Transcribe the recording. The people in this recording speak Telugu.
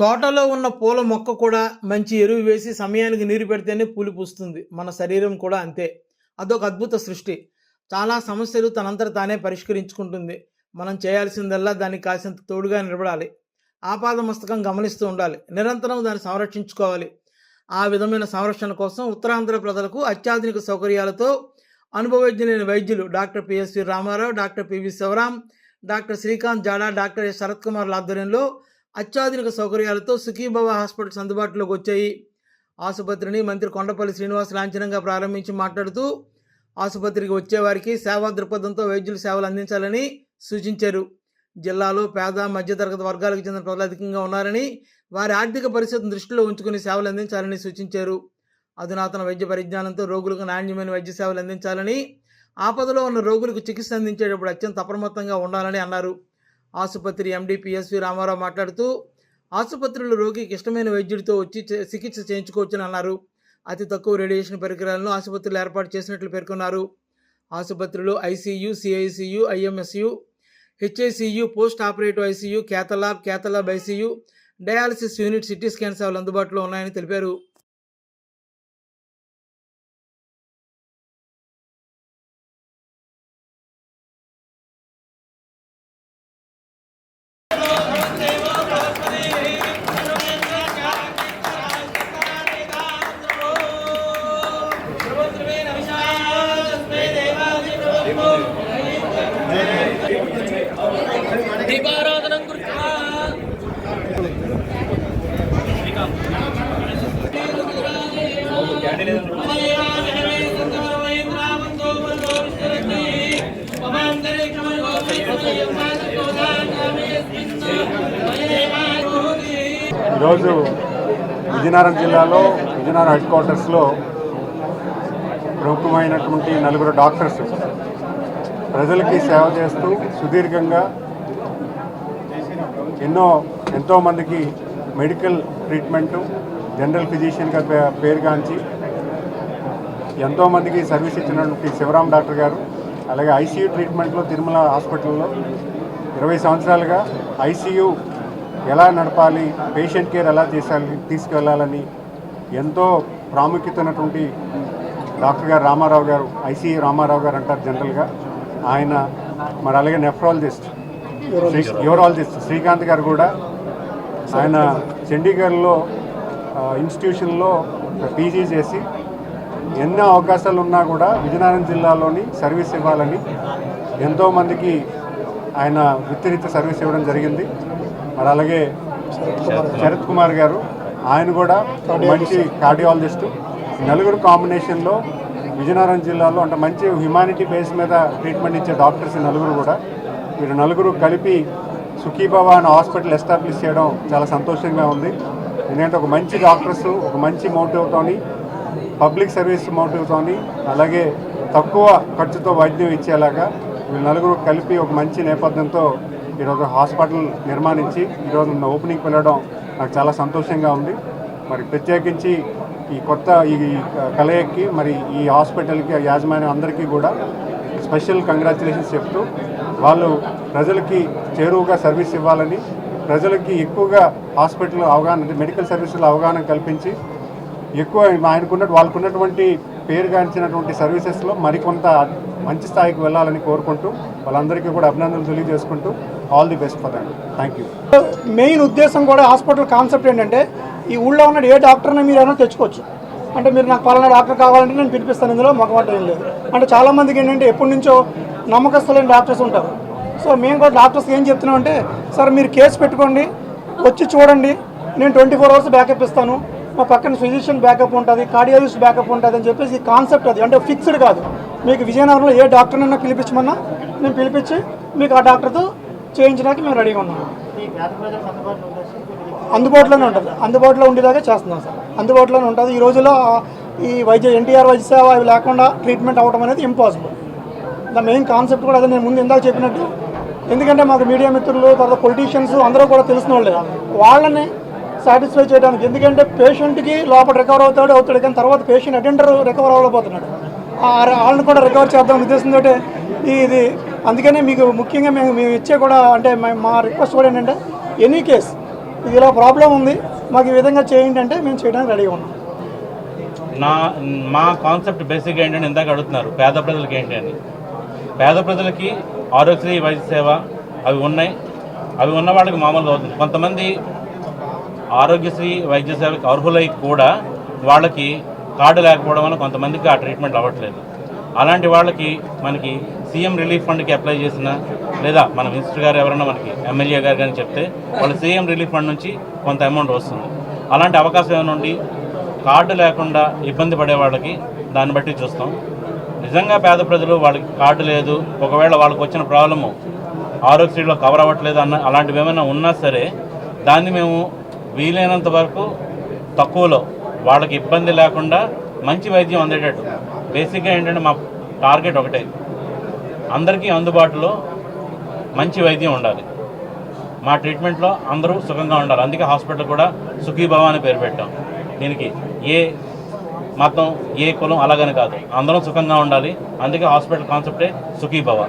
తోటలో ఉన్న పూల మొక్క కూడా మంచి ఎరువు వేసి సమయానికి నీరు పెడితేనే పూలు పూస్తుంది. మన శరీరం కూడా అంతే. అదొక అద్భుత సృష్టి. చాలా సమస్యలు తనంతట తానే పరిష్కరించుకుంటుంది. మనం చేయాల్సిందల్లా దానికి కాసింత తోడుగా నిలబడాలి. ఆపాద మస్తకం గమనిస్తూ ఉండాలి. నిరంతరం దాన్ని సంరక్షించుకోవాలి. ఆ విధమైన సంరక్షణ కోసం ఉత్తరాంధ్ర ప్రజలకు అత్యాధునిక సౌకర్యాలతో అనుభవజ్ఞులైన వైద్యులు doctor PSV Ramarao doctor PV Sivaram doctor Srikanth Jada doctor Sarath కుమార్ల ఆధ్వర్యంలో అత్యాధునిక సౌకర్యాలతో సుఖీభవ హాస్పిటల్స్ అందుబాటులోకి వచ్చాయి. ఆసుపత్రిని మంత్రి కొండపల్లి శ్రీనివాస్ లాంఛనంగా ప్రారంభించి మాట్లాడుతూ ఆసుపత్రికి వచ్చేవారికి సేవా దృక్పథంతో వైద్యుల సేవలు అందించాలని సూచించారు. జిల్లాలో పేద మధ్యతరగతి వర్గాలకు చెందిన ప్రజలు అధికంగా ఉన్నారని వారి ఆర్థిక పరిస్థితిని దృష్టిలో ఉంచుకుని సేవలు అందించాలని సూచించారు. అధునాతన వైద్య పరిజ్ఞానంతో రోగులకు నాణ్యమైన వైద్య సేవలు అందించాలని ఆపదలో ఉన్న రోగులకు చికిత్స అందించేటప్పుడు అత్యంత అప్రమత్తంగా ఉండాలని అన్నారు. ఆసుపత్రి ఎండి పిఎస్వి రామారావు మాట్లాడుతూ ఆసుపత్రిలో రోగికి ఇష్టమైన వైద్యుడితో వచ్చి చికిత్స చేయించుకోవచ్చని అన్నారు. అతి తక్కువ రేడియేషన్ పరికరాలను ఆసుపత్రులు ఏర్పాటు చేసినట్లు పేర్కొన్నారు. ఆసుపత్రిలో ICU CICU IMSU HICU post operative ICU cath lab cath lab ICU dialysis unit CT scan సేవలు అందుబాటులో ఉన్నాయని తెలిపారు. ఈరోజు విజయనగరం జిల్లాలో విజయనగరం హెడ్ క్వార్టర్స్లో ప్రముఖమైనటువంటి నలుగురు డాక్టర్స్ ప్రజలకి సేవ చేస్తూ సుదీర్ఘంగా ఎన్నో ఎంతోమందికి మెడికల్ ట్రీట్మెంటు జనరల్ ఫిజిషియన్గా పే- పేరుగాంచి ఎంతోమందికి సర్వీస్ ఇచ్చినటువంటి శివరాం డాక్టర్ గారు అలాగే ఐసీయూ ట్రీట్మెంట్లో తిరుమల హాస్పిటల్లో ఇరవై సంవత్సరాలుగా ఐసీయూ ఎలా నడపాలి పేషెంట్ కేర్ ఎలా చేసాలి తీసుకెళ్ళాలని ఎంతో ప్రాముఖ్యత ఉన్నటువంటి డాక్టర్ గారు రామారావు గారు ఐసీ రామారావు గారు అంటారు జనరల్గా. ఆయన మరి అలాగే నెఫ్రాలజిస్ట్ యూరాలజిస్ట్ శ్రీకాంత్ గారు కూడా ఆయన చండీగఢ్లో ఇన్స్టిట్యూషన్లో పీజీ చేసి ఎన్నో అవకాశాలు ఉన్నా కూడా విజయనగరం జిల్లాలోని సర్వీస్ ఇవ్వాలని ఎంతోమందికి ఆయన వృత్తిరీత్యా సర్వీస్ ఇవ్వడం జరిగింది. మరి అలాగే శరత్ కుమార్. గారు ఆయన కూడా మంచి కార్డియాలజిస్టు. నలుగురు కాంబినేషన్లో విజయనగరం జిల్లాలో అంటే మంచి హ్యుమానిటీ బేస్ మీద ట్రీట్మెంట్ ఇచ్చే డాక్టర్స్ నలుగురు కూడా. వీరు నలుగురు కలిపి సుఖీభవ అనే హాస్పిటల్ ఎస్టాబ్లిష్ చేయడం చాలా సంతోషంగా ఉంది. ఎందుకంటే ఒక మంచి డాక్టర్స్ ఒక మంచి మోటివ్తోని పబ్లిక్ సర్వీస్ మోటివ్తోని అలాగే తక్కువ ఖర్చుతో వైద్యం ఇచ్చేలాగా వీళ్ళు నలుగురు కలిపి ఒక మంచి నేపథ్యంతో ఈరోజు హాస్పిటల్ నిర్మాణించి ఈరోజు ఉన్న ఓపెనింగ్ వెళ్ళడం నాకు చాలా సంతోషంగా ఉంది. మరి ప్రత్యేకించి ఈ కొత్త ఈ కలయికి మరి ఈ హాస్పిటల్కి యాజమాన్యం అందరికీ కూడా స్పెషల్ కంగ్రాచులేషన్స్ చెప్తూ వాళ్ళు ప్రజలకి చేరువుగా సర్వీస్ ఇవ్వాలని ప్రజలకి ఎక్కువగా హాస్పిటల్ అవగాహన అంటే మెడికల్ సర్వీసుల అవగాహన కల్పించి ఎక్కువ ఆయనకున్న వాళ్ళకున్నటువంటి పేరుగాంచినటువంటి సర్వీసెస్లో మరికొంత మంచి స్థాయికి వెళ్ళాలని కోరుకుంటూ వాళ్ళందరికీ కూడా అభినందనలు తెలియజేసుకుంటూ all the best for that thank you main ఉద్దేశం కూడా హాస్పిటల్ కాన్సెప్ట్ ఏంటంటే ఈ ఊళ్ళో ఉన్న ఏ డాక్టర్ని మీరు ఏమైనా తెచ్చుకోవచ్చు. అంటే మీరు నాకు పలానా డాక్టర్ కావాలంటే నేను పిలిపిస్తాను ఇందులో మొక్కమాట ఏం లేదు. అంటే చాలామందికి ఏంటంటే ఎప్పటి నుంచో నమ్మకస్తులైన డాక్టర్స్ ఉంటారు. సో మేము కూడా డాక్టర్స్ ఏం చెప్తున్నామంటే సార్ మీరు కేసు పెట్టుకోండి వచ్చి చూడండి నేను ట్వంటీ ఫోర్ అవర్స్ బ్యాకప్ ఇస్తాను. మా పక్కన ఫిజిషియన్ బ్యాకప్ ఉంటుంది కార్డియాలజిస్ట్ బ్యాకప్ ఉంటుంది అని చెప్పేసి ఈ కాన్సెప్ట్ అది. అంటే ఫిక్స్డ్ కాదు. మీకు విజయనగరంలో ఏ డాక్టర్నైనా పిలిపించమన్నా నేను పిలిపించి మీకు ఆ డాక్టర్తో చేయించడానికి మేము రెడీగా ఉన్నాము అందుబాటులోనే ఉంటుంది. అందుబాటులో ఉండేలాగా చేస్తున్నాం సార్. అందుబాటులోనే ఉంటుంది. ఈ రోజుల్లో ఈ వైద్య ఎన్టీఆర్ వైద్య సేవ అవి లేకుండా ట్రీట్మెంట్ అవ్వడం అనేది ఇంపాసిబుల్ ద మెయిన్ కాన్సెప్ట్ కూడా అదే. నేను ముందు ఇందాక చెప్పినట్టు ఎందుకంటే మాకు మీడియా మిత్రులు తర్వాత పొలిటీషియన్స్ అందరూ కూడా తెలిసిన వాళ్ళే వాళ్ళని సాటిస్ఫై చేయడానికి. ఎందుకంటే పేషెంట్కి లోపల రికవర్ అవుతాడు అవుతాడు. కానీ తర్వాత పేషెంట్ అటెండర్ రికవర్ అవ్వబోతున్నాడు ఆ వాళ్ళని కూడా రికవర్ చేద్దాం ఉద్దేశంతో ఇది అందుకనే మీకు ముఖ్యంగా మేము మేము ఇచ్చే కూడా అంటే మా- మా రిక్వెస్ట్ కూడా ఏంటంటే ఎనీ కేస్ ఇది ఇలా ప్రాబ్లం ఉంది మాకు ఈ విధంగా చేయండి అంటే మేము చేయడానికి రెడీగా ఉన్నాం. నా మా కాన్సెప్ట్ బేసిక్గా ఏంటంటే ఇందాక అడుగుతున్నారు. పేద ప్రజలకి ఏంటి అని. పేద ప్రజలకి ఆరోగ్యశ్రీ వైద్య సేవ అవి ఉన్నాయి. అవి ఉన్న వాళ్ళకి మామూలుగా అవుతుంది. కొంతమంది ఆరోగ్యశ్రీ వైద్య సేవలకు అర్హులై కూడా వాళ్ళకి కార్డు లేకపోవడం వల్ల కొంతమందికి ఆ ట్రీట్మెంట్ అవ్వట్లేదు. అలాంటి వాళ్ళకి మనకి సీఎం రిలీఫ్ ఫండ్కి అప్లై చేసిన లేదా మన మినిస్టర్ గారు ఎవరైనా మనకి ఎమ్మెల్యే గారు కానీ చెప్తే వాళ్ళు సీఎం రిలీఫ్ ఫండ్ నుంచి కొంత అమౌంట్ వస్తుంది. అలాంటి అవకాశం ఏమైనా ఉండి కార్డు లేకుండా ఇబ్బంది పడే వాళ్ళకి దాన్ని బట్టి చూస్తాం. నిజంగా పేద ప్రజలు వాళ్ళకి కార్డు లేదు ఒకవేళ వాళ్ళకి వచ్చిన ప్రాబ్లము ఆరోగ్యశ్రీలో కవర్ అవ్వట్లేదు అన్న అలాంటివి ఏమైనా ఉన్నా సరే దాన్ని మేము వీలైనంత వరకు తక్కువలో వాళ్ళకి ఇబ్బంది లేకుండా మంచి వైద్యం అందేటట్టు. బేసిక్గా ఏంటంటే మా టార్గెట్ ఒకటే. అందరికీ అందుబాటులో మంచి వైద్యం ఉండాలి. మా ట్రీట్మెంట్లో అందరూ సుఖంగా ఉండాలి. అందుకే హాస్పిటల్ కూడా సుఖీభవ అని పేరు పెట్టాం. దీనికి ఏ మతం ఏ కులం అలాగని కాదు. అందరం సుఖంగా ఉండాలి. అందుకే హాస్పిటల్ కాన్సెప్టే సుఖీభవ